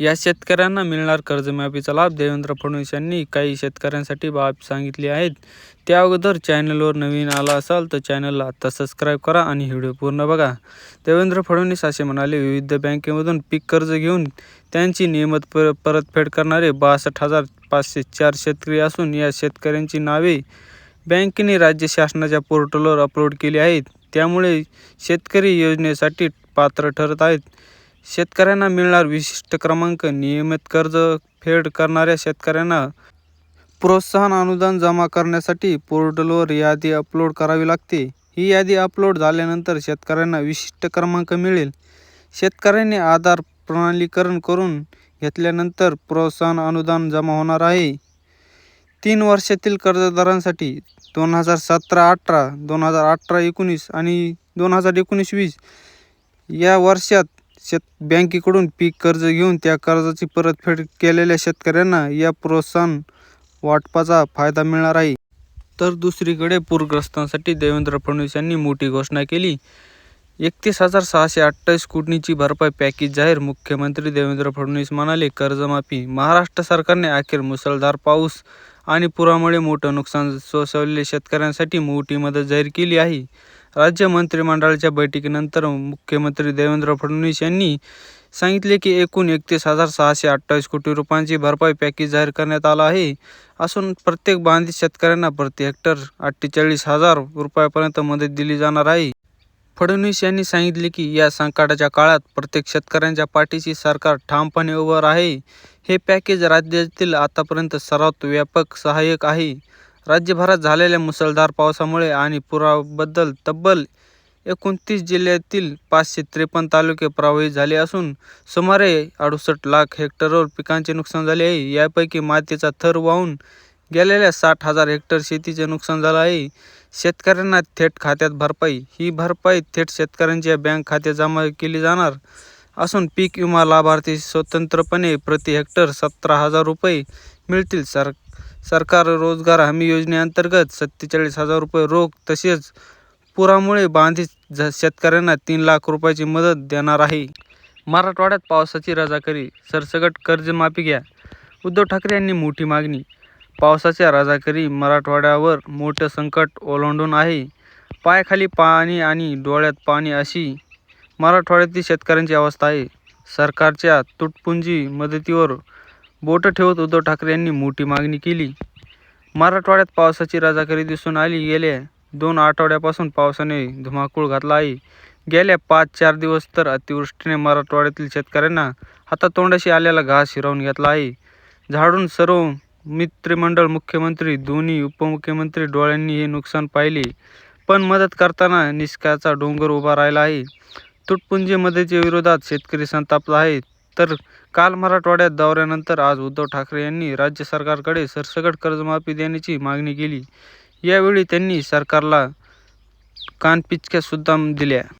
या शेतकऱ्यांना मिळणार कर्जमाफीचा लाभ देवेंद्र फडणवीस यांनी काही शेतकऱ्यांसाठी बाब सांगितली आहेत. त्या अगोदर चॅनलवर नवीन आला असाल तर चॅनलला आत्ता सबस्क्राईब करा आणि व्हिडिओ पूर्ण बघा. देवेंद्र फडणवीस असे म्हणाले विविध बँकेमधून पीक कर्ज घेऊन त्यांची नियमित पर परतफेड करणारे बासष्ट हजार पाचशे चार शेतकरी असून या शेतकऱ्यांची नावे बँकेने राज्य शासनाच्या पोर्टलवर अपलोड केली आहेत. त्यामुळे शेतकरी योजनेसाठी पात्र ठरत आहेत. शेतकऱ्यांना मिळणार विशिष्ट क्रमांक नियमित कर्ज फेड करणाऱ्या शेतकऱ्यांना प्रोत्साहन अनुदान जमा करण्यासाठी पोर्टलवर यादी अपलोड करावी लागते. ही यादी अपलोड झाल्यानंतर शेतकऱ्यांना विशिष्ट क्रमांक मिळेल. शेतकऱ्यांनी आधार प्रणालीकरण करून घेतल्यानंतर प्रोत्साहन अनुदान जमा होणार आहे. तीन वर्षातील कर्जदारांसाठी दोन हजार सतरा अठरा दोन हजार अठरा एकोणीस आणि दोन हजार एकोणीस वीस या वर्षात शेत बँकेकडून पीक कर्ज घेऊन त्या कर्जाची परतफेड केलेल्या शेतकऱ्यांना या प्रोत्साहन वाटपाचा फायदा मिळणार आहे. तर दुसरीकडे पूरग्रस्तांसाठी देवेंद्र फडणवीस यांनी मोठी घोषणा केली. एकतीस हजार सहाशे अठ्ठावीस कोटींची भरपाई पॅकेज जाहीर मुख्यमंत्री देवेंद्र फडणवीस म्हणाले कर्जमाफी महाराष्ट्र सरकारने अखेर मुसळधार पाऊस आणि पुरामुळे मोठं नुकसान सोसवलेल्या शेतकऱ्यांसाठी मोठी मदत जाहीर केली आहे. राज्य मंत्रिमंडळाच्या बैठकीनंतर मुख्यमंत्री देवेंद्र फडणवीस यांनी सांगितले की एकूण एकतीस हजार सहाशे अठ्ठावीस कोटी रुपयांची भरपाई पॅकेज जाहीर करण्यात आला आहे. असून प्रत्येक बांधित शेतकऱ्यांना प्रति हेक्टर अठ्ठेचाळीस हजार रुपयापर्यंत मदत दिली जाणार आहे. फडणवीस यांनी सांगितले की या संकटाच्या काळात प्रत्येक शेतकऱ्यांच्या पाठीशी सरकार ठामपणे उभं आहे हे पॅकेज राज्यातील आतापर्यंत सर्वात व्यापक सहाय्यक आहे. राज्यभरात झालेल्या मुसळधार पावसामुळे आणि पुराबद्दल तब्बल एकोणतीस जिल्ह्यातील पाचशे त्रेपन्न तालुके प्रभावित झाले असून सुमारे अडुसष्ट लाख हेक्टरवर पिकांचे नुकसान झाले आहे. यापैकी मातीचा थर वाहून गेलेल्या साठ हजार हेक्टर शेतीचे नुकसान झालं आहे. शेतकऱ्यांना थेट खात्यात भरपाई ही भरपाई थेट शेतकऱ्यांच्या बँक खात्यात जमा केली जाणार असून पीक विमा लाभार्थी स्वतंत्रपणे प्रति हेक्टर सतरा हजार रुपये मिळतील. सर सरकार रोजगार हमी योजनेअंतर्गत सत्तेचाळीस हजार रुपये रोख तसेच पुरामुळे बाधित झ शेतकऱ्यांना तीन लाख रुपयाची मदत देणार आहे. मराठवाड्यात पावसाची रजाकरी सरसकट कर्जमाफी घ्या. उद्धव ठाकरे यांनी मोठी मागणी. पावसाच्या रजाकरी मराठवाड्यावर मोठं संकट ओलांडून आहे. पायाखाली पाणी आणि डोळ्यात पाणी अशी मराठवाड्यातील शेतकऱ्यांची अवस्था आहे. सरकारच्या तुटपुंजी मदतीवर बोटं ठेवत उद्धव ठाकरे यांनी मोठी मागणी केली. मराठवाड्यात पावसाची रजाकरी दिसून आली. गेल्या दोन आठवड्यापासून पावसाने धुमाकूळ घातला आहे. गेल्या पाच चार दिवस तर अतिवृष्टीने मराठवाड्यातील शेतकऱ्यांना हातातोंडाशी आलेला घास हिरावून घेतला आहे. झाडून सर्व मित्रमंडळ मुख्यमंत्री दोन्ही उपमुख्यमंत्री डोळ्यांनी हे नुकसान पाहिले. पण मदत करताना निष्काचा डोंगर उभा राहिला आहे. तुटपुंजी मदतीच्या विरोधात शेतकरी संतापला आहेत तर काल मराठवाड्यात दौऱ्यानंतर आज उद्धव ठाकरे यांनी राज्य सरकारकडे सरसकट कर्जमाफी देण्याची मागणी केली. यावेळी त्यांनी सरकारला कानपिचक्यासुद्धा दिल्या.